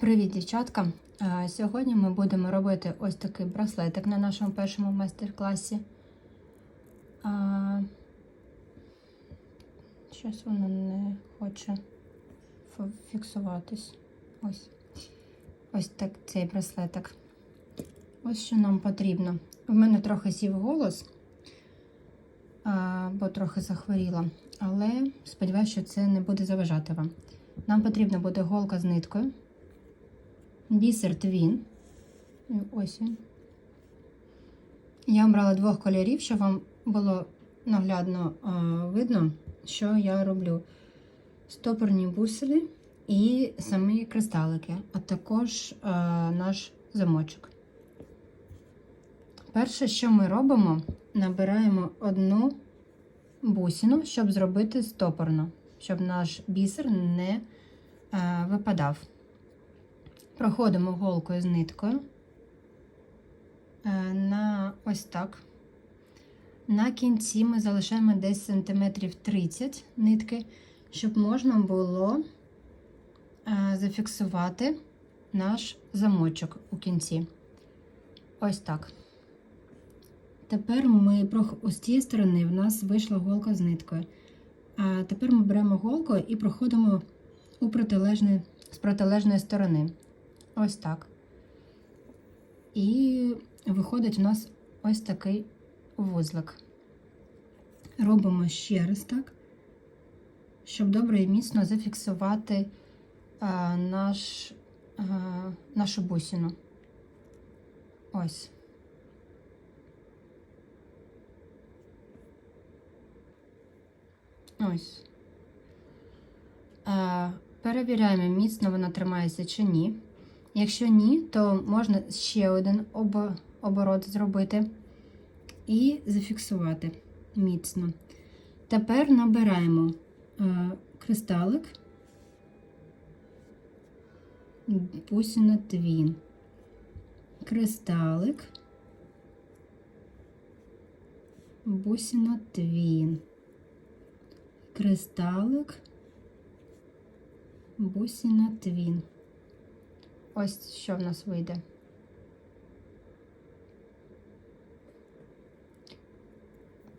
Привіт, дівчатка! Е, Сьогодні ми будемо робити ось такий браслетик на нашому першому майстер-класі. Щось воно не хоче фіксуватись. Ось. Ось так цей браслетик. Ось що нам потрібно. В мене трохи сів голос, бо трохи захворіла. Але сподіваюся, що це не буде заважати вам. Нам потрібна буде голка з ниткою. Бісер твін. Ось він. Я обрала двох кольорів, щоб вам було наглядно видно, що я роблю. Стопорні бусини і самі кристалики, а також а, наш замочок. Перше, що ми робимо, набираємо одну бусину, щоб зробити стопорно, щоб наш бісер не а, випадав. Проходимо голкою з ниткою е, на ось так. На кінці ми залишаємо десь сантиметрів 30 нитки, щоб можна було е, зафіксувати наш замочок у кінці. Ось так. Тепер ми з цієї сторони в нас вийшла голка з ниткою. А тепер ми беремо голку і проходимо у протилежне, з протилежної сторони. Ось так. І виходить у нас ось такий вузлик. Робимо ще раз так, щоб добре і міцно зафіксувати а, наш, а, нашу бусину. Ось. Ось. А, перевіряємо, міцно вона тримається чи ні. Якщо ні, то можна ще один оборот зробити і зафіксувати міцно. Тепер набираємо е, кристалик, бусина твін, кристалик, бусина твін, кристалик, бусина твін. Ось що в нас вийде.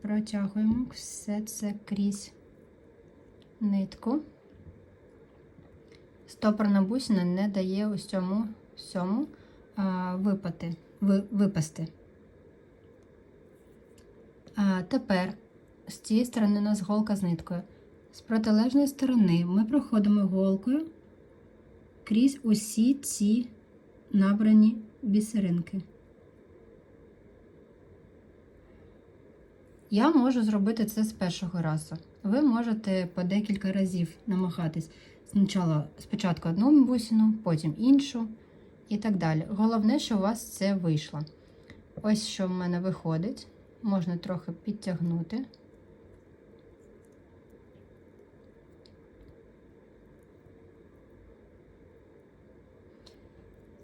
Протягуємо все це крізь нитку. Стопорна бусина не дає ось цьому всьому випати, ви, випасти. А тепер з цієї сторони у нас голка з ниткою. З протилежної сторони ми проходимо голкою крізь усі ці набрані бісеринки. Я можу зробити це з першого разу. Ви можете по декілька разів намагатись спочатку, спочатку одну бусину, потім іншу і так далі. Головне, що у вас це вийшло. Ось що в мене виходить. Можна трохи підтягнути.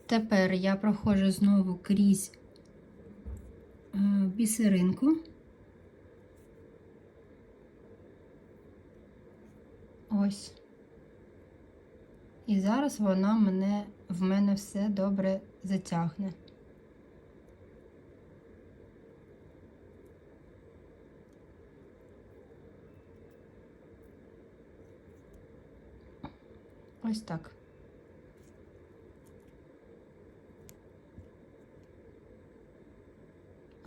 Тепер я проходжу знову крізь е, бісеринку. Ось. І зараз вона мене, в мене все добре затягне. Ось так.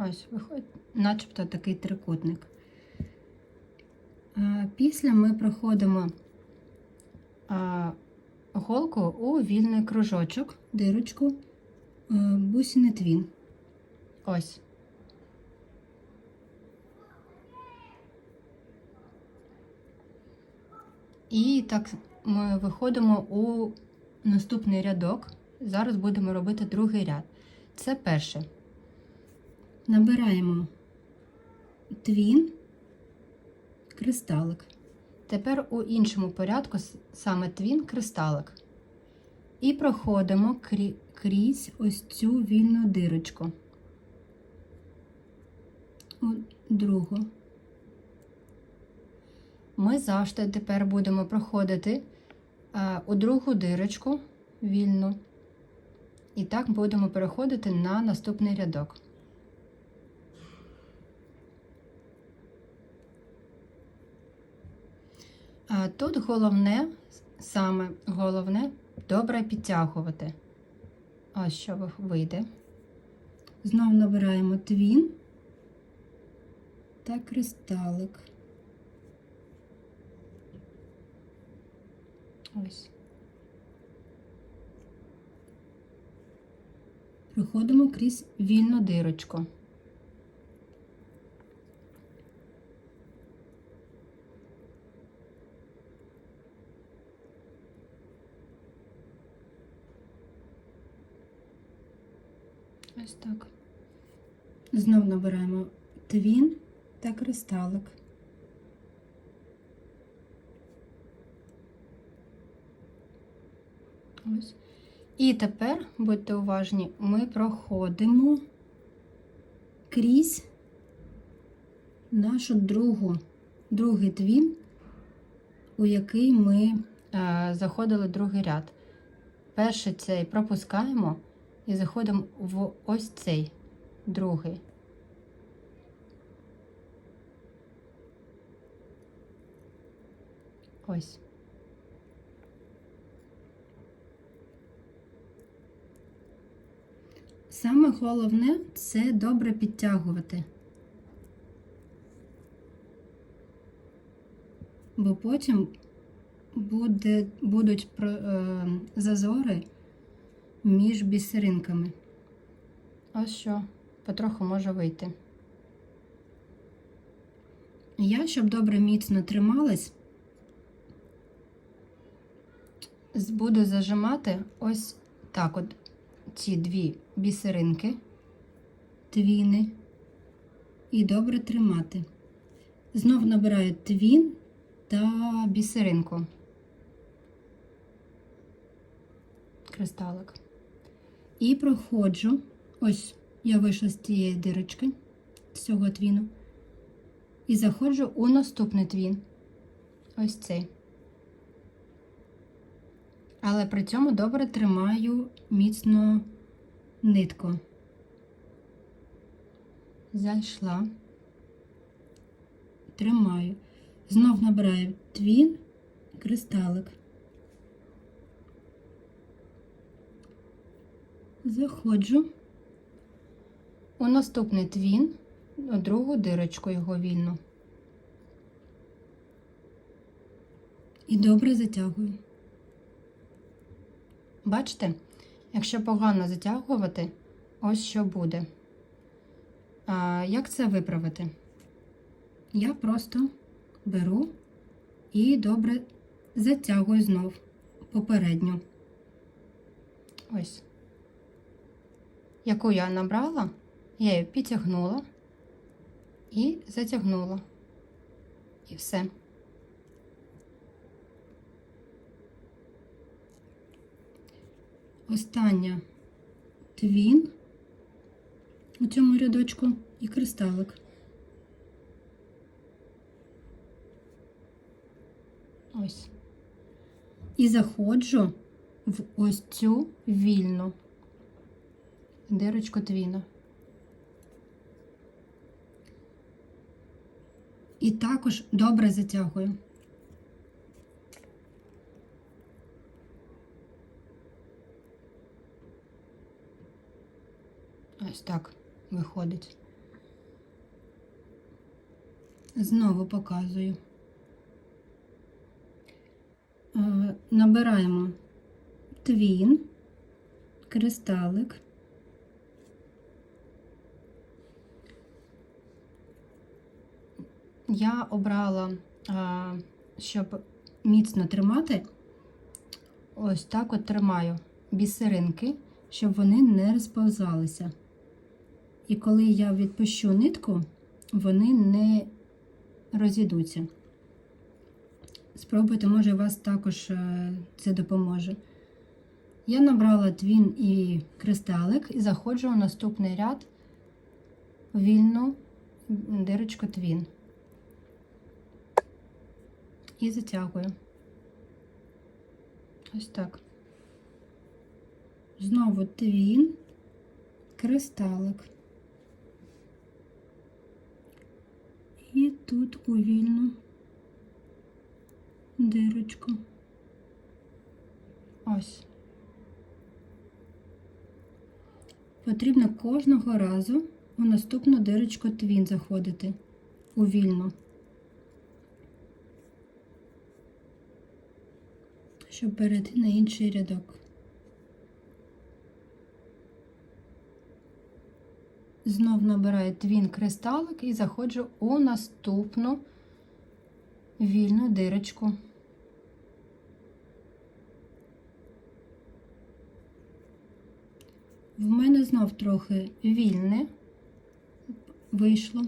Ось виходить, начебто такий трикутник. Після ми проходимо голку у вільний кружочок, дирочку, а, бусини твін. Ось. І так ми виходимо у наступний рядок. Зараз будемо робити другий ряд. Це перше. Набираємо твін, кристалик. Тепер у іншому порядку саме твін, кристалик. І проходимо крі- крізь ось цю вільну дирочку. У другу. Ми завжди тепер будемо проходити е, у другу дирочку вільну. І так будемо переходити на наступний рядок. А тут головне, саме головне, добре підтягувати. Ось що вийде. Знову набираємо твін та кристалик. Ось. Проходимо крізь вільну дирочку. Ось так. Знов набираємо твін та кристалик. Ось. І тепер, будьте уважні, ми проходимо крізь нашу другу, другий твін, у який ми е, заходили другий ряд. Перший цей пропускаємо і заходимо в ось цей другий. Ось. Саме головне це добре підтягувати. Бо потім буде, будуть про- е, зазори між бісеринками. Ось що, потроху може вийти. Я, щоб добре міцно трималась, буду зажимати ось так от ці дві бісеринки, твіни, і добре тримати. Знов набираю твін та бісеринку. Кристалик. І проходжу. Ось я вийшла з цієї дирочки, з цього твіну. І заходжу у наступний твін. Ось цей. Але при цьому добре тримаю міцно нитку. Зайшла. Тримаю. Знов набираю твін, кристалик. Заходжу у наступний твін, другу дирочку його вільну. І добре затягую. Бачите, якщо погано затягувати, ось що буде. А, як це виправити? Я просто беру і добре затягую знов попередню. Ось. Яку я набрала, я її підтягнула і затягнула. І все. Остання твін у цьому рядочку і кристалик. Ось. І заходжу в ось цю вільну дирочку твіна. І також добре затягую. Ось так виходить. Знову показую. Е, Набираємо твін, кристалик. Я обрала, щоб міцно тримати, ось так от тримаю бісеринки, щоб вони не розповзалися. І коли я відпущу нитку, вони не розійдуться. Спробуйте, може, вас також е, це допоможе. Я набрала твін і кристалик і заходжу у наступний ряд вільну дирочку твін. І затягую. Ось так. Знову твін, кристалик. І тут у вільну дирочку. Ось. Потрібно кожного разу у наступну дирочку твін заходити у вільну. Щоб перейти на інший рядок. Знов набираю твін кристалик і заходжу у наступну вільну дирочку. В мене знов трохи вільне вийшло.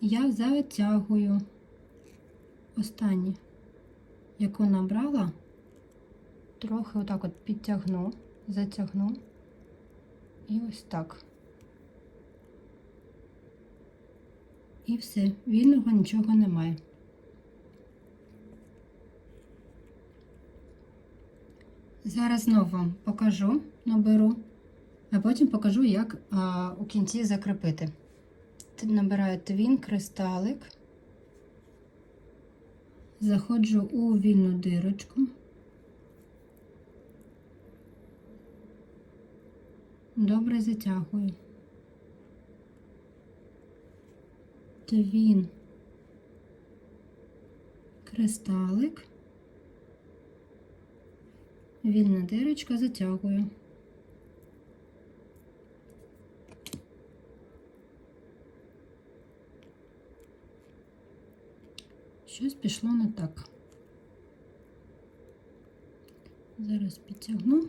Я затягую останнє, яку набрала, трохи отак от підтягну, затягну і ось так. І все, вільного нічого немає. Зараз знову вам покажу, наберу, а потім покажу, як а, у кінці закріпити. Т- Набираю твін, кристалик, заходжу у вільну дирочку. Добре затягую. Твін, кристалик, вільна дирочка, затягую. Щось пішло не так. Зараз підтягну.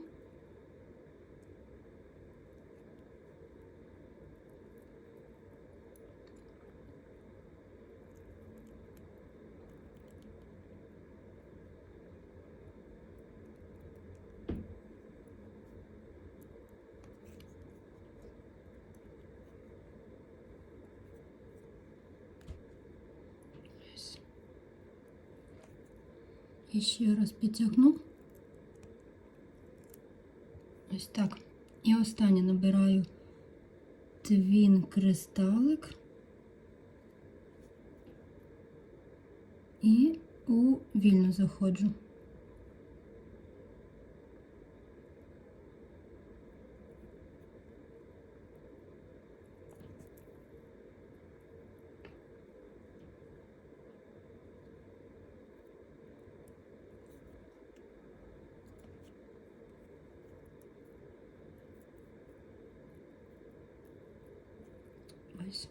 І ще раз підтягну. Ось так. І останнє набираю твін кристалик і у вільну заходжу. Ось.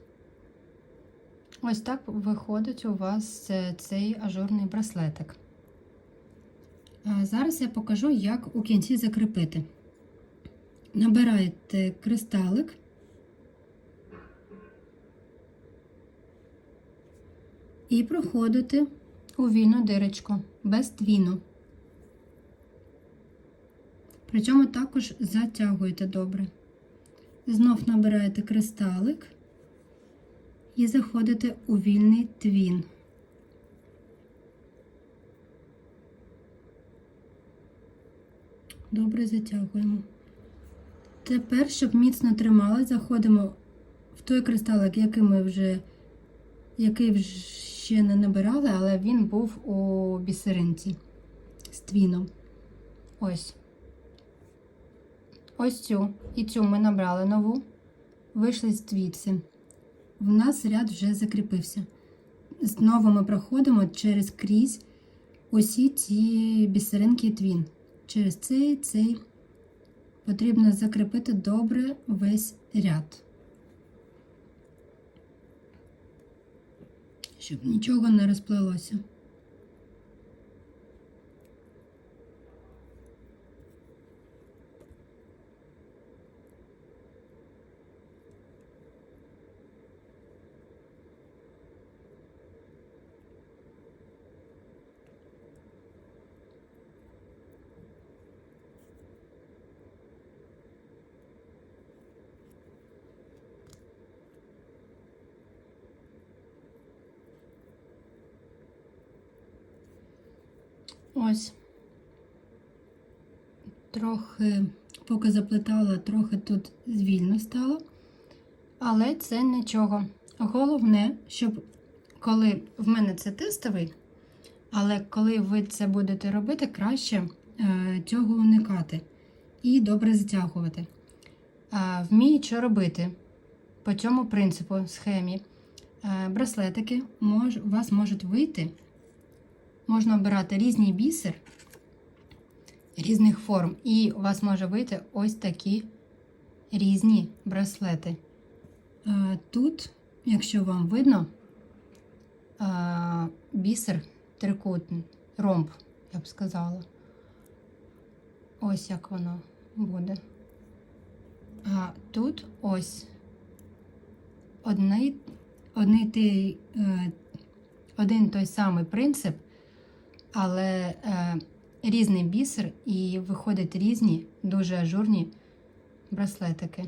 Ось так виходить у вас е, цей ажурний браслетик. Зараз я покажу, як у кінці закріпити. Набираєте кристалик. І проходите у вільну дирочку без твіну. Причому також затягуєте добре. Знов набираєте кристалик і заходите у вільний твін. Добре затягуємо. Тепер, щоб міцно тримали, заходимо в той кристалик, який ми вже, який ще не набирали, але він був у бісеринці з твіном. Ось. Ось цю і цю ми набрали нову, вийшли звідси. В нас ряд вже закріпився. Знову ми проходимо через крізь усі ці бісеринки твін. Через цей цей потрібно закріпити добре весь ряд, щоб нічого не розплилося. Ось. Трохи поки заплетала, трохи тут звільно стало. Але це нічого. Головне, щоб коли в мене це тестовий, але коли ви це будете робити, краще е, цього уникати і добре затягувати. А, вміють, що робити по цьому принципу, схемі. Е, браслетики мож, у вас можуть вийти. Можна обирати різний бісер різних форм. І у вас може вийти ось такі різні браслети. Е, Тут, якщо вам видно, е, бісер трикутний, ромб, я б сказала. Ось як воно буде. А тут ось одний, одний е, один той самий принцип, але е, різний бісер і виходять різні, дуже ажурні браслетики.